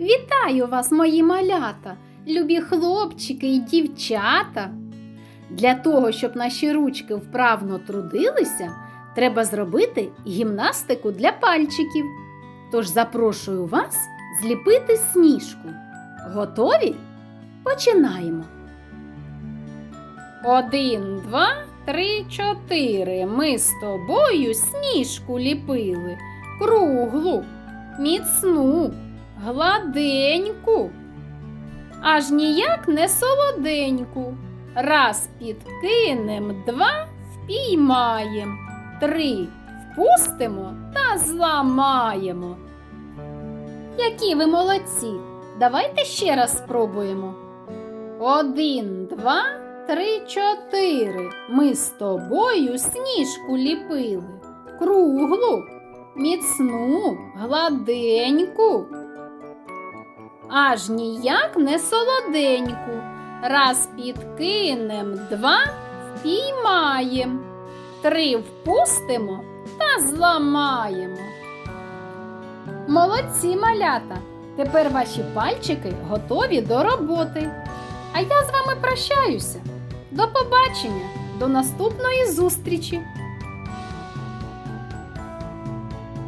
Вітаю вас, мої малята, любі хлопчики і дівчата. Для того, щоб наші ручки вправно трудилися, треба зробити гімнастику для пальчиків. Тож запрошую вас зліпити сніжку. Готові? Починаємо. Один, два, три, чотири. Ми з тобою сніжку ліпили. Круглу, міцну, гладеньку. Аж ніяк не солоденьку. Раз підкинем, два впіймаєм, три впустимо та зламаємо. Які ви молодці! Давайте ще раз спробуємо. Один, два, три, чотири. Ми з тобою сніжку ліпили. Круглу, міцну, гладеньку. Аж ніяк не солоденьку. Раз підкинем, два впіймаєм, три впустимо та зламаємо. Молодці малята! Тепер ваші пальчики готові до роботи. А я з вами прощаюся. До побачення, до наступної зустрічі!